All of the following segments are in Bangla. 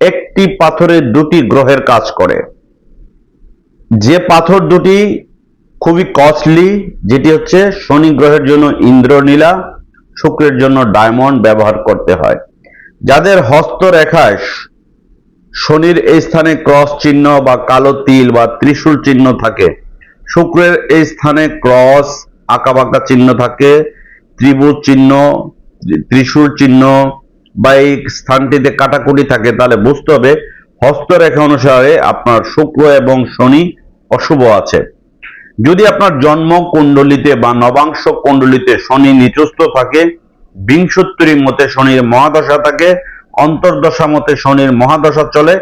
একটি পাথরে দুটি গ্রহের কাজ করে। যে পাথর দুটি খুবই কস্টলি যেটি হচ্ছে শনি গ্রহের জন্য ইন্দ্রনীলা, শুক্রের জন্য ডায়মন্ড ব্যবহার করতে হয়। যাদের হস্তরেখায় শনির এই স্থানে ক্রস চিহ্ন বা কালো তিল বা ত্রিশূল চিহ্ন থাকে, শুক্রের এই স্থানে ক্রস আঁকাবাঁকা চিহ্ন থাকে, ত্রিভুজ চিহ্ন ত্রি- ত্রিশূল চিহ্ন বা এই স্থানটিতে কাটাকুটি থাকে, তাহলে বুঝতে হবে হস্তরেখা অনুসারে আপনার শুক্র এবং শনি অশুভ আছে। যদি আপনার জন্ম কুণ্ডলিতে বা নবাংশ কুণ্ডলিতে শনি নিচস্থ থাকে বিংশোত্তরী মতে শনির মহাদশা থাকে, অন্তর্দশা মতে শনির মহাদশা চলে,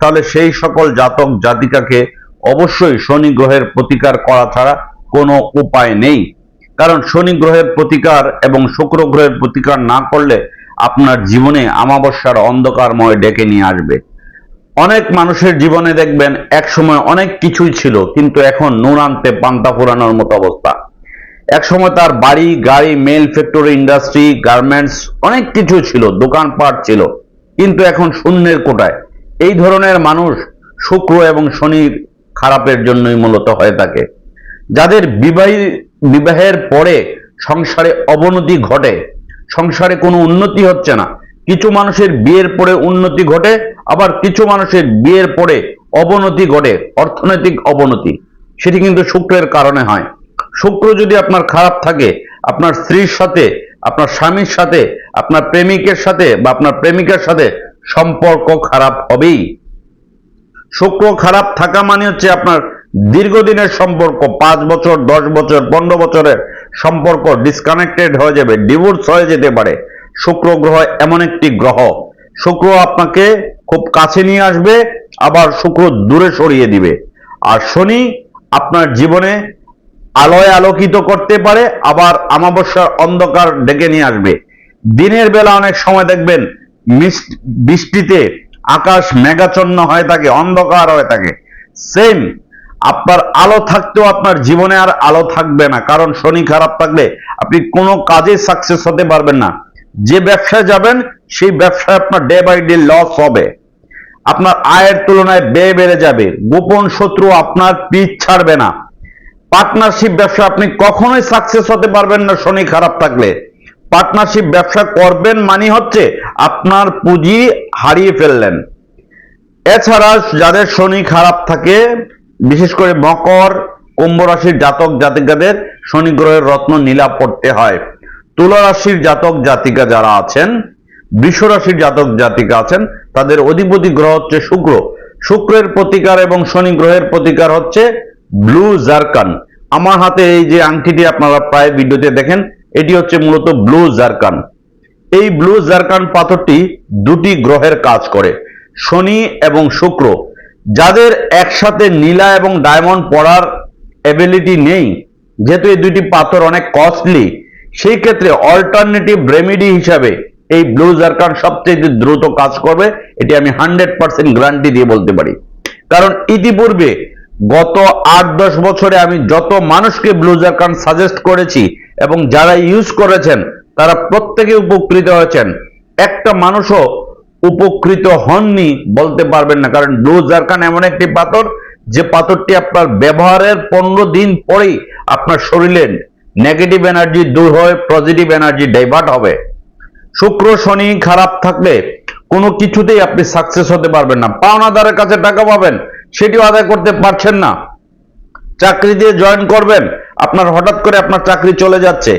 তাহলে সেই সকল জাতক জাতিকাকে অবশ্যই শনি গ্রহের প্রতিকার করা ছাড়া কোনো উপায় নেই। কারণ শনি গ্রহের প্রতিকার এবং শুক্র গ্রহের প্রতিকার না করলে আপনার জীবনে আমাবস্যার অন্ধকারময় ডেকে নিয়ে আসবে। অনেক মানুষের জীবনে দেখবেন এক সময় অনেক কিছুই ছিল, কিন্তু এখন নুন আনতে পান্তা ফুরানোর মতো অবস্থা। এক সময় তার বাড়ি, গাড়ি মেল ফ্যাক্টরি ইন্ডাস্ট্রি গার্মেন্টস অনেক কিছু ছিল, দোকানপাট ছিল, কিন্তু এখন শূন্যের কোটায়। এই ধরনের মানুষ শুক্র এবং শনির খারাপের জন্যই মূলত হয়ে থাকে। যাদের বিবাহী বিবাহের পরে সংসারে অবনতি ঘটে সংসারে কোনো উন্নতি হচ্ছে না। কিছু মানুষের বিয়ের পরে উন্নতি ঘটে, আবার কিছু মানুষের বিয়ের পরে অবনতি ঘটে, অর্থনৈতিক অবনতি। সেটি কিন্তু শুক্রের কারণে হয়। শুক্র যদি আপনার খারাপ থাকে, আপনার স্ত্রীর সাথে, আপনার স্বামীর সাথে, আপনার প্রেমিকের সাথে বা আপনার প্রেমিকার সাথে সম্পর্ক খারাপ হবেই। শুক্র খারাপ থাকা মানে হচ্ছে আপনার দীর্ঘদিনের সম্পর্ক, পাঁচ বছর, দশ বছর, পনেরো বছরের সম্পর্ক ডিসকানেক্টেড হয়ে যাবে ডিভোর্স হয়ে যেতে পারে। শুক্র গ্রহ এমন একটি গ্রহ। শুক্র আপনাকে খুব কাছে নিয়ে আসবে, আবার শুক্র দূরে সরিয়ে দিবে। আর শনি আপনার জীবনে আলোয় আলোকিত করতে পারে, আবার আমাবস্যার অন্ধকার ডেকে নিয়ে আসবে। দিনের বেলা অনেক সময় দেখবেন বৃষ্টিতে আকাশ মেঘাচ্ছন্ন হয়ে থাকে, অন্ধকার হয়ে থাকে। সেম আপনার আলো থাকতেও আপনার জীবনে আর আলো থাকবে না। কারণ শনি খারাপ থাকলে আপনি কোনো কাজে সাকসেস হতে পারবেন না। যে ব্যবসায় যাবেন, সেই ব্যবসায় আপনার ডে বাই ডে লস হবে। আপনার আয়ের তুলনায় ব্যয় বেড়ে যাবে। গোপন শত্রু আপনার পিছ ছাড়বে না। পার্টনারশিপ ব্যবসা আপনি কখনোই সাকসেস হতে পারবেন না শনি খারাপ থাকলে। পার্টনারশিপ ব্যবসা করবেন মানে হচ্ছে আপনার পুঁজি হারিয়ে ফেললেন। এছাড়া যাদের শনি খারাপ থাকে বিশেষ করে মকর, কুম্ভ রাশির জাতক জাতিকাদের শনি গ্রহের রত্ন নীলা পড়তে হয়। তুলা রাশির জাতক জাতিকা যারা আছেন, বৃষ রাশির জাতক জাতিকা আছেন, তাদের অধিপতি গ্রহ হচ্ছে শুক্র। শুক্রের প্রতিকার এবং শনি গ্রহের প্রতিকার হচ্ছে ব্লু জারকান। আমার হাতে এই যে আংটিটি আপনারা প্রায় ভিডিওতে দেখেন, এটি হচ্ছে মূলত ব্লু জারকান। এই ব্লু জারকান পাথরটি দুটি গ্রহের কাজ করে, শনি এবং শুক্র। যাদের একসাথে নীলা এবং ডায়মন্ড পড়ার এবিলিটি নেই, যেহেতু এই দুটি পাথর অনেক কস্টলি সেই ক্ষেত্রে অল্টারনেটিভ রেমেডি হিসাবে এই ব্লু জারকান সবচেয়ে দ্রুত কাজ করবে, এটি আমি হান্ড্রেড পার্সেন্ট গ্যারান্টি দিয়ে বলতে পারি। কারণ ইতিপূর্বে গত আট দশ বছরে আমি যত মানুষকে ব্লু জারকান সাজেস্ট করেছি এবং যারা ইউজ করেছেন, তারা প্রত্যেকে উপকৃত হয়েছেন। একটা মানুষও উপকৃত হননি বলতে পারবেন না। কারণ ব্লু জারকান এমন একটি পাথর, যে পাথরটি আপনার ব্যবহারের পনেরো দিন পরেই আপনার শরীরে নেগেটিভ এনার্জি দূর হয়ে পজিটিভ এনার্জি ডাইভার্ট হবে। শুক্র, শনি খারাপ থাকলে কোনো কিছুতেই আপনি সাকসেস হতে পারবেন না। পাওনাদারের কাছে টাকা পাবেন, সেটিও আদায় করতে পারছেন না। চাকরি দিয়ে জয়েন করবেন, আপনার হঠাৎ করে আপনার চাকরি চলে যাচ্ছে।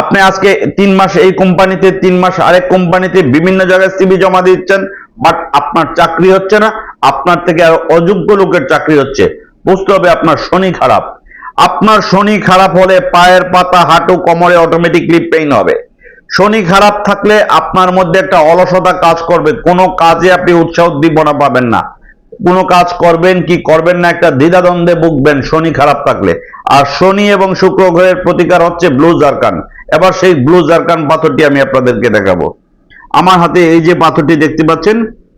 আপনি আজকে তিন মাস এই কোম্পানিতে, তিন মাস আরেক কোম্পানিতে বিভিন্ন জায়গায় সিবি জমা দিচ্ছেন বাট আপনার চাকরি হচ্ছে না, আপনার থেকে আরও অযোগ্য লোকের চাকরি হচ্ছে। বুঝতে হবে আপনার শনি খারাপ। আপনার শনি খারাপ হলে পায়ের পাতা হাঁটু কোমরে অটোমেটিকলি পেইন হবে। শনি খারাপ থাকলে আপনার মধ্যে একটা অলসতা কাজ করবে, কোনো কাজে আপনি উৎসাহ উদ্দীপনা পাবেন না। কোনো কাজ করবেন কি করবেন না, একটা দ্বিধাদ্বন্দ্বে ভুগবেন শনি খারাপ থাকলে। আর শনি এবং শুক্র গ্রহের প্রতিকার হচ্ছে ব্লু জারকান। এবার সেই ব্লু জারকান পাথরটি আমি আপনাদেরকে দেখাবো। আমার হাতে এই যে পাথরটি দেখতে পাচ্ছেন,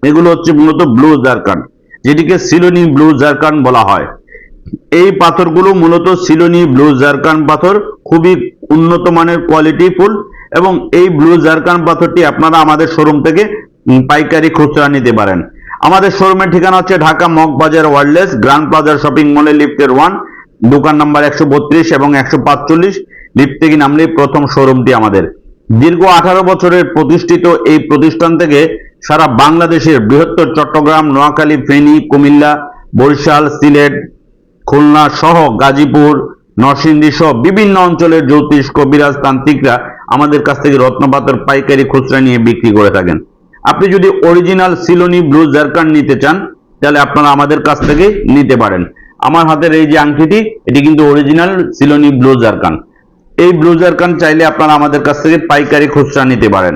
এগুলো হচ্ছে মূলত ব্লু জারকান, যেটিকে সিলোনি ব্লু জারকান বলা হয়। এই পাথরগুলো মূলত সিলোনি ব্লু জারকান পাথর, খুবই উন্নত মানের কোয়ালিটি ফুল, এবং এই ব্লু জারকান পাথরটি আপনারা আমাদের শোরুম থেকে পাইকারি খুচরা নিতে পারেন। আমাদের শোরুমের ঠিকানা হচ্ছে ঢাকা মগবাজার ওয়ার্ল্ডলেস গ্র্যান্ড প্লাজার শপিং মলে, লিফটের ওয়ান, দোকান নাম্বার একশো বত্রিশ এবং একশো পাঁচচল্লিশ। লিফট থেকে নামলেই প্রথম শোরুমটি আমাদের। দীর্ঘ আঠারো বছরের প্রতিষ্ঠিত এই প্রতিষ্ঠান থেকে সারা বাংলাদেশের বৃহত্তর চট্টগ্রাম, নোয়াখালী, ফেনী, কুমিল্লা, বরিশাল, সিলেট, খুলনা সহ গাজীপুর, নরসিংদী সহ বিভিন্ন অঞ্চলের জ্যোতিষ, কবিরাজ, তান্ত্রিকরা আমাদের কাছ থেকে রত্নপাথর, পাইকারি খুচরা নিয়ে বিক্রি করে থাকেন। আপনি যদি অরিজিনাল সিলোনি ব্লু জারকান নিতে চান, তাহলে আপনারা আমাদের কাছ থেকে নিতে পারেন। আমার হাতের এই যে আংটিটি, এটি কিন্তু অরিজিনাল সিলোনি ব্লু জারকান এই ব্লু জারকান চাইলে আপনারা আমাদের কাছ থেকে পাইকারি খুচরা নিতে পারেন।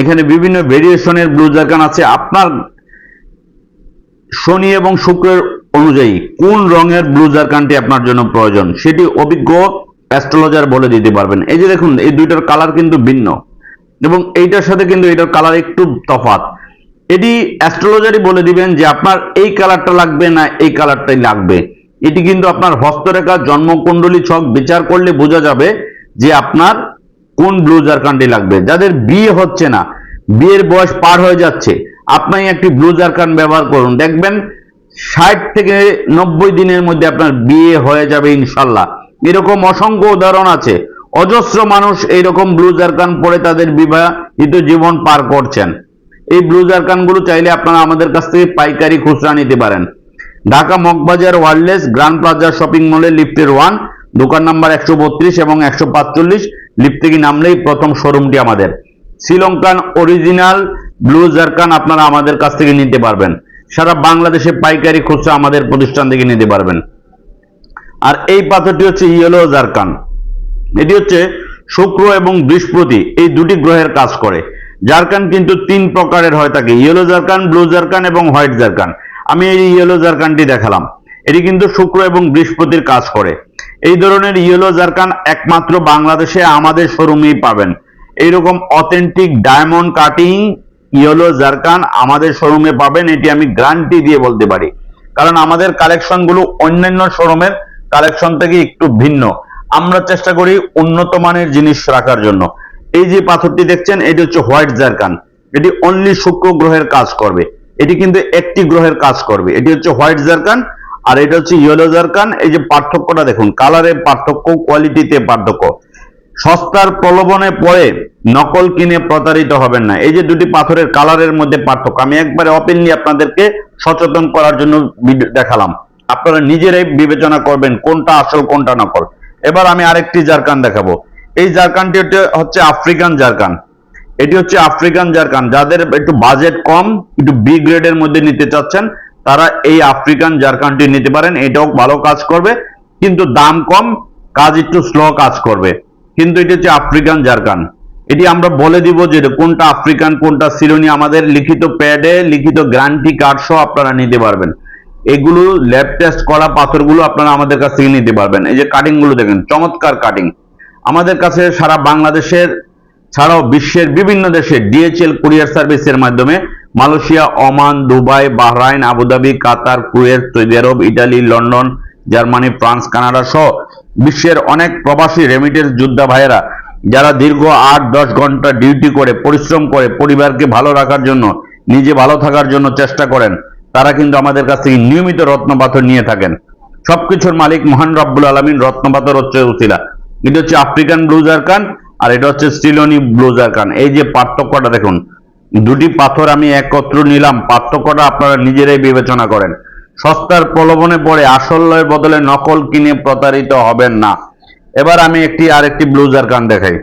এখানে বিভিন্ন ভেরিয়েশনের ব্লু জারকান আছে। আপনার শনি এবং শুক্রের অনুযায়ী কোন রঙের ব্লু জারকানটি আপনার জন্য প্রয়োজন, সেটি অভিজ্ঞ অ্যাস্ট্রোলজার বলে দিতে পারবেন। এই যে দেখুন, এই দুইটার কালার কিন্তু ভিন্ন। এবং এইটার সাথে কিন্তু এটার কালার একটু তফাৎ। এটি অ্যাস্ট্রোলজারই বলে দিবেন যে আপনার এই কালারটা লাগবে না এই কালারটাই লাগবে। এটি কিন্তু আপনার হস্তরেখা, জন্মকুণ্ডলী ছক বিচার করলে বোঝা যাবে যে আপনার কোন ব্লুজার জারকানটি লাগবে। যাদের বিয়ে হচ্ছে না, বিয়ের বয়স পার হয়ে যাচ্ছে, আপনি একটি ব্লুজার জারকান ব্যবহার করুন। দেখবেন ষাট থেকে নব্বই দিনের মধ্যে আপনার বিয়ে হয়ে যাবে ইনশাল্লাহ। এরকম অসংখ্য উদাহরণ আছে। অজস্র মানুষ এইরকম ব্লু জারকান পরে তাদের বিবাহিত জীবন পার করছেন। এই ব্লু জারকানগুলো চাইলে আপনারা আমাদের কাছ থেকে পাইকারি খুচরা নিতে পারেন। ঢাকা মগবাজার ওয়ার্ল্ডলেস গ্র্যান্ড প্লাজা শপিং মলে লিফটের ওয়ান দোকান নাম্বার একশো বত্রিশ এবং একশো পাঁচচল্লিশ। লিফট থেকে নামলেই প্রথম শোরুমটি আমাদের। শ্রীলঙ্কান অরিজিনাল ব্লু জারকান আপনারা আমাদের কাছ থেকে নিতে পারবেন। সারা বাংলাদেশে পাইকারি খুচরা আমাদের প্রতিষ্ঠান থেকে নিতে পারবেন। আর এই পাথরটি হচ্ছে ইয়েলো জারকান এটি হচ্ছে শুক্র এবং বৃহস্পতি, এই দুটি গ্রহের কাজ করে। জারকান কিন্তু তিন প্রকারের হয়ে থাকে ইয়েলো জারকান, ব্লু জারকান এবং হোয়াইট জারকান। আমি এই ইয়েলো জারকানটি দেখালাম। এটি কিন্তু শুক্র এবং বৃহস্পতির কাজ করে। এই ধরনের ইয়েলো জারকান একমাত্র বাংলাদেশে আমাদের শোরুমেই পাবেন। এইরকম authentic diamond cutting yellow zircon আমাদের শোরুমে পাবেন, এটি আমি গ্যারান্টি দিয়ে বলতে পারি। কারণ আমাদের কালেকশনগুলো অন্যান্য শোরুমের কালেকশন থেকে একটু ভিন্ন। আমরা চেষ্টা করি উন্নত মানের জিনিস রাখার জন্য। এই যে পাথরটি দেখছেন, এটি হচ্ছে হোয়াইট জারকান। এটি অনলি শুক্র গ্রহের কাজ করবে। এটি কিন্তু একটি গ্রহের কাজ করবে। এটি হচ্ছে হোয়াইট জারকান আর এটা হচ্ছে ইয়েলো জারকান। এই যে পার্থক্যটা দেখুন, কালারের পার্থক্য কোয়ালিটিতে পার্থক্য। সস্তার প্রলোভনে পড়ে নকল কিনে প্রতারিত হবেন না। এই যে দুটি পাথরের কালারের মধ্যে পার্থক্য। আমি একবারে ওপেনলি আপনাদেরকে সচেতন করার জন্য দেখালাম। আপনারা নিজেরাই বিবেচনা করবেন কোনটা আসল, কোনটা নকল। এবার আমি আরেকটি জারকান দেখাবো। এই জারকানটি হচ্ছে- আফ্রিকান জারকান। এটি হচ্ছে আফ্রিকান জারকান। যাদের একটু বাজেট কম, একটু বি গ্রেডের মধ্যে নিতে চাচ্ছেন, তারা এই আফ্রিকান জারকানটি নিতে পারেন। এটাও ভালো কাজ করবে, কিন্তু দাম কম, কাজ একটু স্লো কাজ করবে। কিন্তু এটা হচ্ছে আফ্রিকান জারকান। এটি আমরা বলে দিব যে কোনটা আফ্রিকান, কোনটা সিলোনি। আমাদের লিখিত প্যাডে লিখিত গ্যারান্টি কার্ড সহ আপনারা নিতে পারবেন। এগুলো ল্যাব টেস্ট করা পাথরগুলো আপনারা আমাদের কাছ থেকে নিতে পারবেন। এই যে কাটিংগুলো দেখেন, চমৎকার কাটিং আমাদের কাছে সারা বাংলাদেশের, ছাড়াও বিশ্বের বিভিন্ন দেশে ডিএচএল কুরিয়ার সার্ভিসের মাধ্যমে Malaysia, Oman, Dubai, Bahrain, Abu Dhabi, Qatar, Kuwait, Saudi Arab, Italy, London, Germany, France, Canada সহ বিশ্বের অনেক প্রবাসী রেমিটেন্স যোদ্ধা ভাইয়েরা, যারা দীর্ঘ আট দশ ঘণ্টা ডিউটি করে, পরিশ্রম করে, পরিবারকে ভালো রাখার জন্য, নিজে ভালো থাকার জন্য চেষ্টা করেন। তারা কিন্তু আমাদের কাছ থেকে নিয়মিত রত্নপাথর নিয়ে থাকেন। সবকিছুর মালিক মহান রব্বুল আলমিন, রত্নপাথর হচ্ছে উসিলা। এটা হচ্ছে আফ্রিকান ব্লু জারকান আর এটা হচ্ছে স্টিলনি ব্লু জারকান এই যে পার্থক্যটা দেখুন, দুটি পাথর আমি একত্র নিলাম, পার্থক্যটা আপনারা নিজেরাই বিবেচনা করেন। সস্তার প্রলোভনে পড়ে আসলের বদলে নকল কিনে প্রতারিত হবেন না। এবার আমি একটি আরেকটি ব্লু কান দেখাই।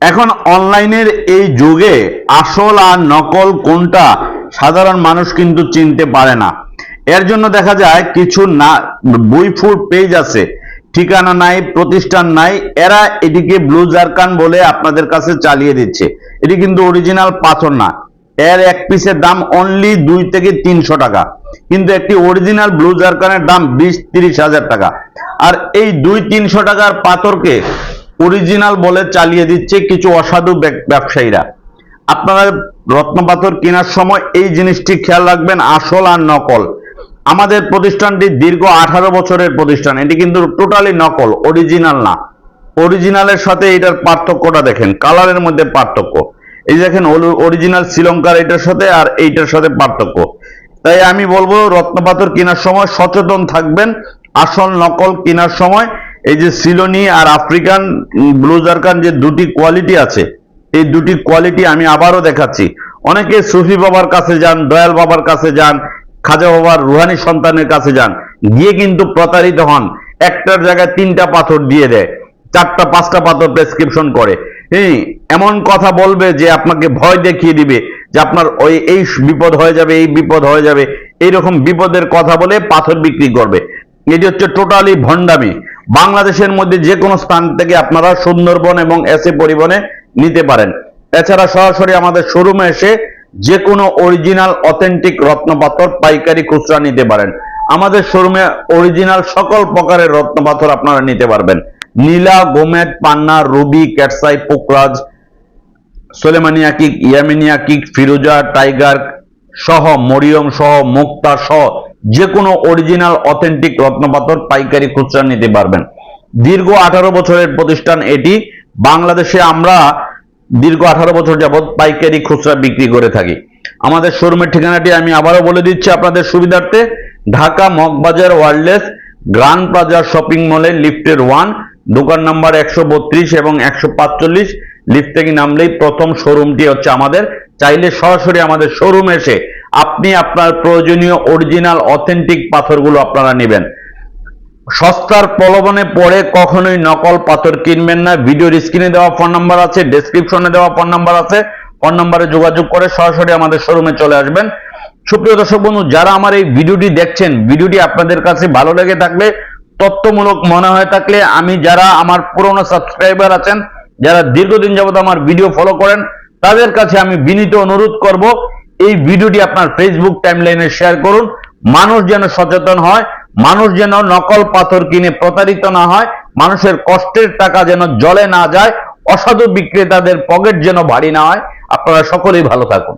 এখন অনলাইনের এই যুগে আসল আর নকল কোনটা সাধারণ মানুষ কিন্তু চিনতে পারে না। এর জন্য দেখা যায় কিছু না বইফুর পেজ আছে, ঠিকানা নাই, প্রতিষ্ঠান নাই, এরা এটিকে ব্লু জারকান বলে আপনাদের কাছে চালিয়ে দিচ্ছে। এটি কিন্তু অরিজিনাল পাথর না। এর এক পিসের দাম অনলি দুই থেকে তিনশো টাকা। কিন্তু একটি অরিজিনাল ব্লু জারকানের দাম বিশ, তিরিশ হাজার টাকা। আর এই দুই তিনশো টাকার পাথরকে অরিজিনাল বলে চালিয়ে দিচ্ছে কিছু অসাধু ব্যব- ব্যবসায়ীরা। আপনারা রত্ন পাথর কেনার সময় এই জিনিসটি খেয়াল রাখবেন, আসল আর নকল। আমাদের প্রতিষ্ঠানটি দীর্ঘ আঠারো বছরের প্রতিষ্ঠান। এটি কিন্তু টোটালি নকল অরিজিনাল না। অরিজিনালের সাথে এটার পার্থক্যটা দেখেন কালারের মধ্যে পার্থক্য। এই দেখেন অরিজিনাল শ্রীলঙ্কার এটার সাথে আর এইটার সাথে পার্থক্য। তাই আমি বলব, রত্নপাথর কেনার সময় সচেতন থাকবেন, আসল নকল কেনার সময়। এই যে সিলোনি আর আফ্রিকান, ব্লু জারকান যে দুটি কোয়ালিটি আছে এই দুটি কোয়ালিটি আমি আবারও দেখাচ্ছি। অনেকে সুফি বাবার কাছে যান, দয়াল বাবার কাছে যান, খাজা বাবার রুহানি সন্তানের কাছে যান, গিয়ে কিন্তু প্রতারিত হন, একটার জায়গায় তিনটা পাথর দিয়ে দেয়, চারটা, পাঁচটা পাথর প্রেসক্রিপশন করে। হ্যাঁ এমন কথা বলবে যে আপনাকে ভয় দেখিয়ে দিবে যে আপনার ওই, এই বিপদ হয়ে যাবে, এই বিপদ হয়ে যাবে। এইরকম বিপদের কথা বলে পাথর বিক্রি করবে। এটি হচ্ছে টোটালি ভণ্ডামি। বাংলাদেশের মধ্যে যে কোনো স্থান থেকে আপনারা সুন্দরবন এবং এসে পরিবহনে নিতে পারেন। এছাড়া সরাসরি আমাদের শোরুমে এসে যে কোনো অরিজিনাল অথেন্টিক রত্নপাথর, পাইকারি খুচরা নিতে পারেন। আমাদের শোরুমে অরিজিনাল সকল প্রকারের রত্নপাথর আপনারা নিতে পারবেন। নীলা গোমেদ পান্না, রুবি, ক্যাটসাই, পোকরাজ সোলেমানিয়া কিক ইয়ামিনিয়া কিক ফিরোজা, টাইগার সহ, মরিয়ম সহ, মুক্তা সহ যে কোনো অরিজিনাল অথেন্টিক রত্নপাথর পাইকারি খুচরা নিতে পারবেন। দীর্ঘ আঠারো বছরের প্রতিষ্ঠান এটি। বাংলাদেশে আমরা দীর্ঘ আঠারো বছর যাবৎ পাইকারি খুচরা বিক্রি করে থাকি। আমাদের শোরুমের ঠিকানাটি আমি আবারও বলে দিচ্ছি আপনাদের সুবিধার্থে। ঢাকা মগবাজার ওয়ার্ল্ডলেস গ্রান্ড প্লাজা শপিং মলে, লিফটের ওয়ান, দোকান নাম্বার একশো বত্রিশ এবং একশো পাঁচচল্লিশ। লিফট থেকে নামলেই প্রথম শোরুমটি হচ্ছে আমাদের। চাইলে সরাসরি আমাদের শোরুম এসে আপনি আপনার প্রয়োজনীয় অরিজিনাল অথেন্টিক পাথরগুলো আপনারা নেবেন। সস্তার প্রলোভনে পড়ে কখনোই নকল পাথর কিনবেন না। ভিডিওর স্ক্রিনে দেওয়া ফোন নাম্বার আছে ডেসক্রিপশনে দেওয়া ফোন নাম্বার আছে। ফোন নাম্বারে যোগাযোগ করে সরাসরি আমাদের শোরুমে চলে আসবেন। সুপ্রিয় দর্শক বন্ধু, যারা আমার এই ভিডিওটি দেখছেন, ভিডিওটি আপনাদের কাছে ভালো লেগে থাকলে, তথ্যমূলক মনে হয়ে থাকলে, আমি যারা আমার পুরনো সাবস্ক্রাইবার আছেন, যারা দীর্ঘদিন যাবত আমার ভিডিও ফলো করেন, তাদের কাছে আমি বিনীত অনুরোধ করব, এই ভিডিওটি আপনার ফেসবুক টাইমলাইনে শেয়ার করুন। মানুষ যেন সচেতন হয় মানুষ যেন নকল পাথর কিনে প্রতারিত না হয়, মানুষের কষ্টের টাকা যেন জলে না যায়, অসাধু বিক্রেতাদের পকেট যেন ভারী না হয়। আপনারা সকলেই ভালো থাকুন।